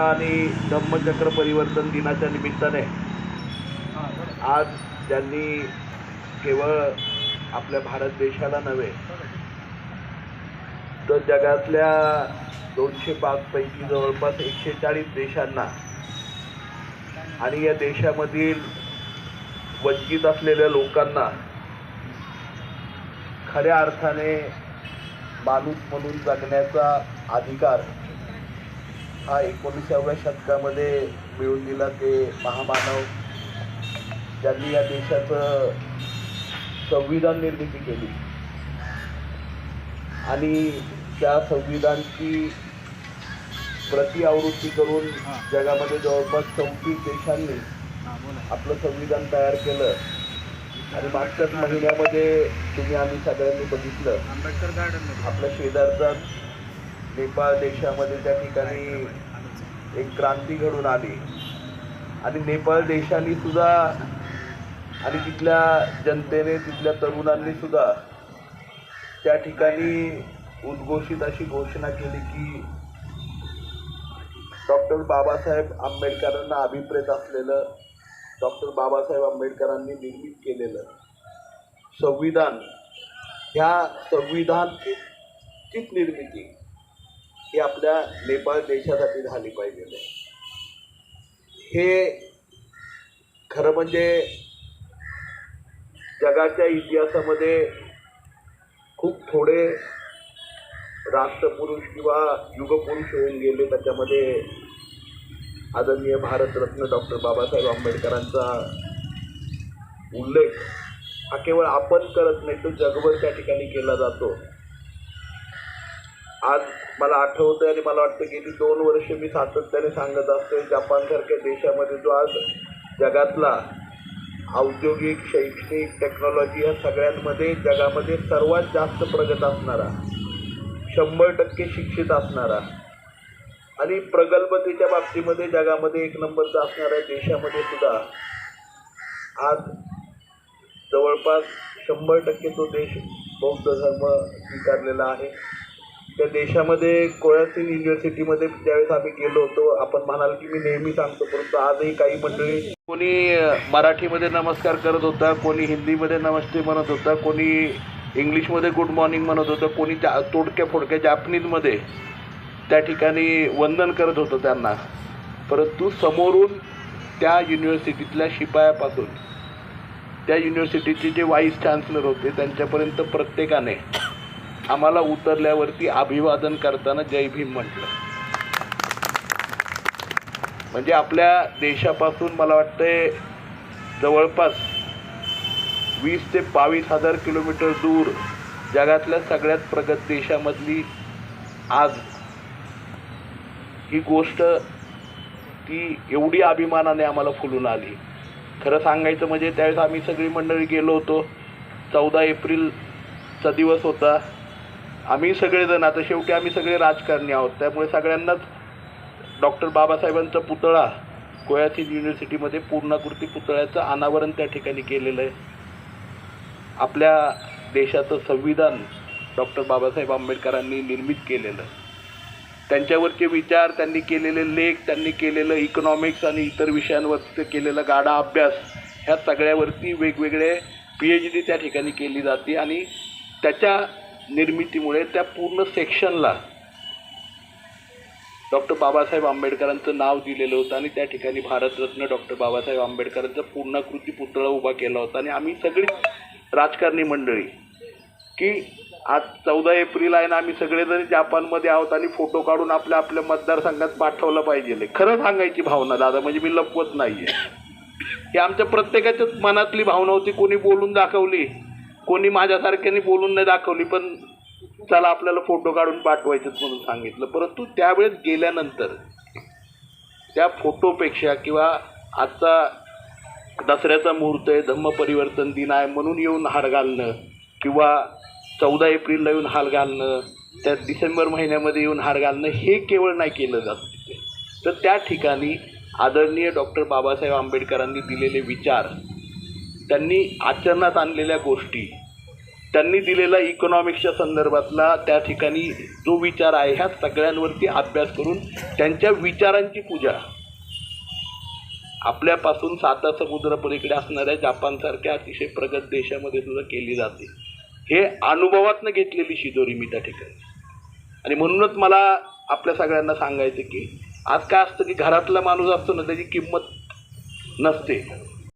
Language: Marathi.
आणि धम्मचक्र परिवर्तन दिनाच्या निमित्ताने आज त्यांनी केवळ आपल्या भारत देशाला नव्हे तर जगातल्या दोनशे पाचपैकी जवळपास एकशे चाळीस देशांना आणि या देशामधील वंचित असलेल्या लोकांना खऱ्या अर्थाने माणूस म्हणून जगण्याचा अधिकार हा एकोणीसाव्या शतकामध्ये मिळून दिला ते महामानव. ज्यांनी या देशाचं संविधान निर्मिती केली. आणि त्या संविधानची प्रति आवृत्ती करून जगामध्ये जवळपास चौतीस देशांनी आपलं संविधान तयार केलं. आणि मागच्याच महिन्यामध्ये तुम्ही आम्ही सगळ्यांनी बघितलं. आपल्या शेजारचा नेपाळ देशामध्ये त्या ठिकाणी एक क्रांती घडून आली. आणि नेपाळ देशाने सुद्धा आणि तिथल्या जनतेने तिथल्या तरुणांनी सुद्धा त्या ठिकाणी उद्घोषित अशी घोषणा केली की डॉक्टर बाबासाहेब आंबेडकरांना अभिप्रेत असलेलं डॉक्टर बाबासाहेब आंबेडकरांनी निर्मित केलेलं संविधान ह्या संविधान चीच निर्मिती ही आपल्या नेपाळ देशासाठी झाली पाहिजे हे खरं म्हणजे जगाच्या इतिहासामध्ये खूप थोडे राष्ट्रपुरुष किंवा युगपुरुष होऊन गेले त्याच्यामध्ये आदरणीय भारतरत्न डॉक्टर बाबासाहेब आंबेडकरांचा उल्लेख हा केवळ आपण करत नाही तो जगभर त्या ठिकाणी केला जातो. आज मला आठवतं आणि मला वाटतं गेली दोन वर्ष मी सातत्याने सांगत असतो जपानसारख्या देशामध्ये जो आज जगातला औद्योगिक शैक्षणिक टेक्नॉलॉजी या सगळ्यांमध्ये जगामध्ये सर्वात जास्त प्रगत असणारा शंभर टक्के शिक्षित असणारा. आणि प्रगल्भतेच्या बाबतीमध्ये जगामध्ये एक नंबरचा असणाऱ्या देशामध्ये सुद्धा. आज जवळपास शंभर टक्के तो देश बौद्ध धर्म स्वीकारलेला आहे. त्या देशामध्ये कोयासिन युनिव्हर्सिटीमध्ये ज्यावेळेस आम्ही गेलो होतो आपण म्हणाल की मी नेहमी सांगतो परंतु आजही काही मंडळी कोणी मराठीमध्ये नमस्कार करत होता कोणी हिंदीमध्ये नमस्ते म्हणत होता कोणी इंग्लिशमध्ये गुड मॉर्निंग म्हणत होतं. कोणी जा तोडक्या फोडक्या जापनीजमध्ये त्या ठिकाणी वंदन करत होतं त्यांना. परंतु समोरून त्या युनिव्हर्सिटीतल्या शिपायापासून त्या युनिव्हर्सिटीचे जे व्हाईस चान्सलर होते त्यांच्यापर्यंत प्रत्येकाने आम्हाला उतरल्यावरती अभिवादन करताना जय भीम म्हटलं. म्हणजे आपल्या देशापासून मला वाटतंय जवळपास वीस ते बावीस हजार किलोमीटर दूर जगातल्या सगळ्यात प्रगत देशामधली आज ही गोष्ट ती एवढी अभिमानाने आम्हाला फुलून आली. खरं सांगायचं म्हणजे त्यावेळेस आम्ही सगळी मंडळी गेलो होतो. चौदा एप्रिलचा दिवस होता. आम्ही सगळेजण आता शेवटी आम्ही सगळे राजकारणी आहोत. त्यामुळे सगळ्यांनाच डॉक्टर बाबासाहेबांचा पुतळा कोयासिन युनिव्हर्सिटीमध्ये पूर्णाकृती पुतळ्याचं अनावरण त्या ठिकाणी केलेलं आहे. आपल्या देशाचं संविधान डॉक्टर बाबासाहेब आंबेडकरांनी निर्मित केलेलं. त्यांच्यावरचे विचार त्यांनी केलेले लेख त्यांनी केलेलं इकॉनॉमिक्स आणि इतर विषयांवरचं केलेला गाडा अभ्यास ह्या सगळ्यावरती वेगवेगळे पी एच डी त्या ठिकाणी केली जाते आणि त्याच्या निर्मितीमुळे त्या पूर्ण सेक्शनला डॉक्टर बाबासाहेब आंबेडकरांचं नाव दिलेलं होतं आणि त्या ठिकाणी भारतरत्न डॉक्टर बाबासाहेब आंबेडकरांचा पूर्णाकृती पुतळा उभा केला होता आणि आम्ही सगळी राजकारणी मंडळी की आज चौदा एप्रिल आहे ना आम्ही सगळेजण जपानमध्ये आहोत आणि फोटो काढून आपल्या आपल्या मतदारसंघात पाठवलं पाहिजे. खरं सांगायची भावना दादा म्हणजे मी लपवत नाही आहे ही आमच्या प्रत्येकाच्याच मनातली भावना होती कोणी बोलून दाखवली कोणी माझ्यासारख्याने बोलून नाही दाखवली पण चला आपल्याला फोटो काढून पाठवायचेच म्हणून सांगितलं. परंतु त्यावेळेस गेल्यानंतर त्या फोटोपेक्षा किंवा आजचा दसऱ्याचा मुहूर्त आहे धम्मपरिवर्तन दिन आहे म्हणून येऊन हार घालणं किंवा चौदा एप्रिलला येऊन हार घालणं त्या डिसेंबर महिन्यामध्ये येऊन हार घालणं हे केवळ नाही केलं जात तिथे. तर त्या ठिकाणी आदरणीय डॉक्टर बाबासाहेब आंबेडकरांनी दिलेले विचार त्यांनी आचरणात आणलेल्या गोष्टी त्यांनी दिलेला इकॉनॉमिक्सच्या संदर्भातला त्या ठिकाणी जो विचार आहे ह्या सगळ्यांवरती अभ्यास करून त्यांच्या विचारांची पूजा आपल्यापासून साता समुद्रापलीकडे असणाऱ्या जपानसारख्या अतिशय प्रगत देशामध्ये सुद्धा केली जाते. हे अनुभवातनं घेतलेली शिदोरी मी त्या ठिकाणी. आणि म्हणूनच मला आपल्या सगळ्यांना सांगायचं की आज काय असतं की घरातला माणूस असतो ना त्याची किंमत नसते.